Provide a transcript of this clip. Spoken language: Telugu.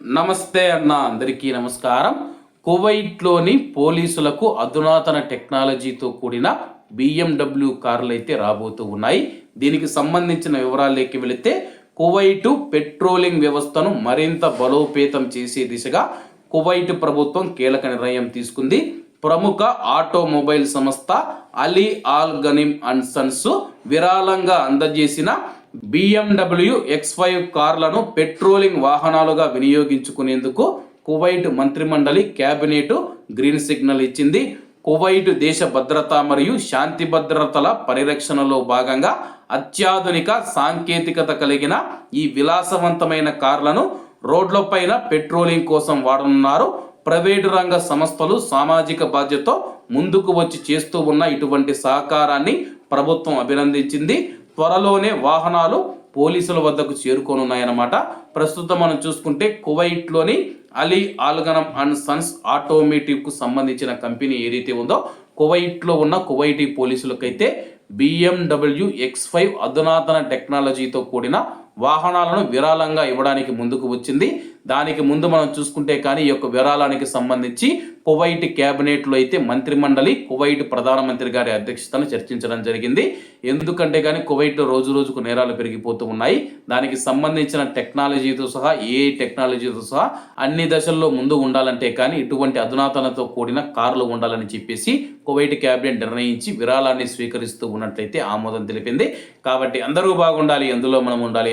నమస్తే అన్న అందరికీ నమస్కారం. కువైట్లోని పోలీసులకు అధునాతన టెక్నాలజీతో కూడిన బిఎండబ్ల్యూ కార్లు అయితే రాబోతూ ఉన్నాయి. దీనికి సంబంధించిన వివరాల్లోకి వెళితే కువైటు పెట్రోలింగ్ వ్యవస్థను మరింత బలోపేతం చేసే దిశగా కువైట్ ప్రభుత్వం కీలక నిర్ణయం తీసుకుంది. ప్రముఖ ఆటోమొబైల్ సంస్థ Ali Al Ghanim and Sons విరాళంగా అందజేసిన బిఎండబ్ల్యూ ఎక్స్ ఫైవ్ కార్లను పెట్రోలింగ్ వాహనాలుగా వినియోగించుకునేందుకు కువైట్ మంత్రిమండలి కేబినెట్ గ్రీన్ సిగ్నల్ ఇచ్చింది. కువైట్ దేశ భద్రత మరియు శాంతి భద్రతల పరిరక్షణలో భాగంగా అత్యాధునిక సాంకేతికత కలిగిన ఈ విలాసవంతమైన కార్లను రోడ్లపైన పెట్రోలింగ్ కోసం వాడనున్నారు. ప్రైవేటు రంగ సంస్థలు సామాజిక బాధ్యతతో ముందుకు వచ్చి చేస్తూ ఉన్న ఇటువంటి సహకారాన్ని ప్రభుత్వం అభినందించింది. త్వరలోనే వాహనాలు పోలీసుల వద్దకు చేరుకోనున్నాయన్నమాట. ప్రస్తుతం మనం చూసుకుంటే కువైట్లోని అలీ ఆల్గనం అండ్ సన్స్ ఆటోమేటివ్కు సంబంధించిన కంపెనీ ఏదైతే ఉందో కువైట్లో ఉన్న కువైటీ పోలీసులకైతే బిఎండబ్ల్యూ ఎక్స్ ఫైవ్ అధునాతన టెక్నాలజీతో కూడిన వాహనాలను విరాళంగా ఇవ్వడానికి ముందుకు వచ్చింది. దానికి ముందు మనం చూసుకుంటే కానీ ఈ యొక్క విరాళానికి సంబంధించి కువైట్ క్యాబినెట్లో అయితే మంత్రిమండలి కువైట్ ప్రధానమంత్రి గారి అధ్యక్షతను చర్చించడం జరిగింది. ఎందుకంటే కానీ కువైట్లో రోజు రోజుకు నేరాలు పెరిగిపోతూ ఉన్నాయి. దానికి సంబంధించిన టెక్నాలజీతో సహా ఏ టెక్నాలజీతో సహా అన్ని దశల్లో ముందు ఉండాలంటే కానీ ఇటువంటి అధునాతనతో కూడిన కార్లు ఉండాలని చెప్పేసి కువైట్ క్యాబినెట్ నిర్ణయించి విరాళాన్ని స్వీకరిస్తూ ఉన్నట్లయితే ఆమోదం తెలిపింది. కాబట్టి అందరూ బాగుండాలి ఎందులో మనం ఉండాలి